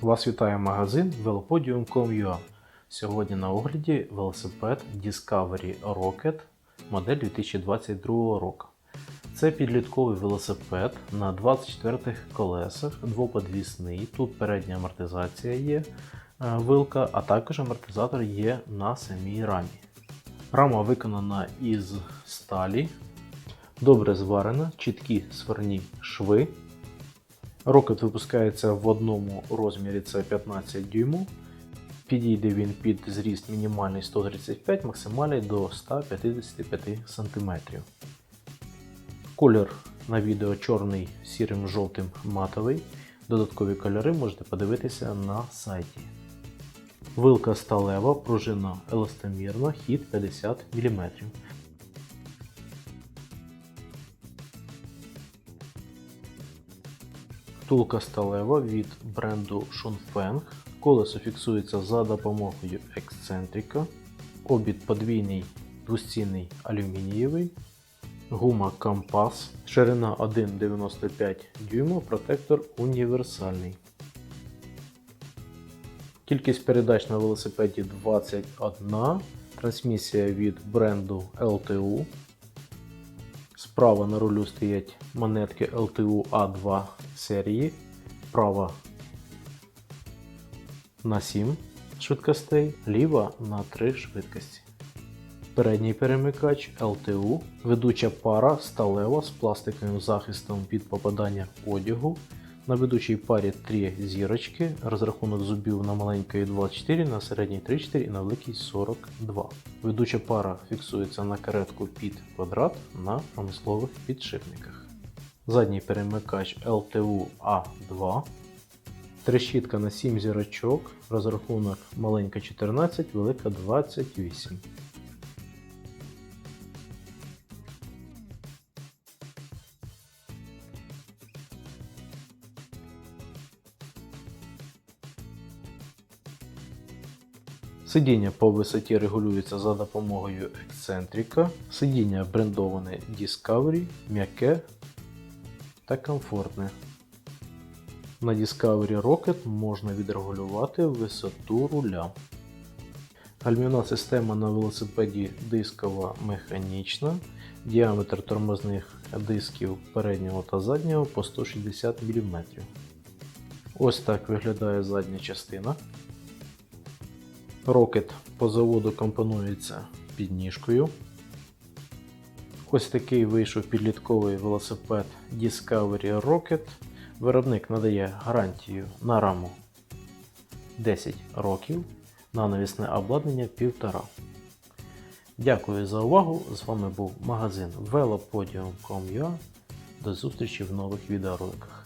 Вас вітає магазин velopodium.com.ua Сьогодні на огляді велосипед Discovery Rocket модель 2022 року. Це підлітковий велосипед на 24 колесах, двоподвісний. Тут передня амортизація є е, вилка, а також амортизатор є на самій рамі. Рама виконана із сталі, добре зварена, чіткі сварні шви. Рокет випускається в одному розмірі, це 15 дюйму. Підійде він під зріст мінімальний 135, максимальний до 155 см. Колір на відео чорний, сірим, жовтим, матовий. Додаткові кольори можете подивитися на сайті. Вилка сталева, пружина еластомірна, хід 50 мм. Втулка сталева від бренду Shunfeng. Колесо фіксується за допомогою ексцентрика. Обід подвійний двостінний алюмінієвий. Гума Компас. Ширина 1,95 дюйма, протектор універсальний. Кількість передач на велосипеді 21. Трансмісія від бренду LTU. Справа на рулю стоять монетки LTU A2 серії. Права на 7 швидкостей, ліва на 3 швидкості. Передній перемикач LTU, ведуча пара сталева з пластиковим захистом від попадання одягу. На ведучій парі 3 зірочки, розрахунок зубів на маленької 24, на середній 34 і на великій 42. Ведуча пара фіксується на каретку під квадрат на промислових підшипниках. Задній перемикач LTU A2. Трещітка на 7 зірочок, розрахунок маленька 14, велика 28. Сидіння по висоті регулюється за допомогою ексцентрика. Сидіння брендоване Discovery, м'яке та комфортне. На Discovery Rocket можна відрегулювати висоту руля. Гальмівна система на велосипеді дискова механічна. Діаметр тормозних дисків переднього та заднього по 160 мм. Ось так виглядає задня частина. Рокет по заводу компонується підніжкою. Ось такий вийшов підлітковий велосипед Discovery Rocket. Виробник надає гарантію на раму 10 років, на навісне обладнання 1,5. Дякую за увагу! З вами був магазин velopodium.com.ua. До зустрічі в нових відеороликах.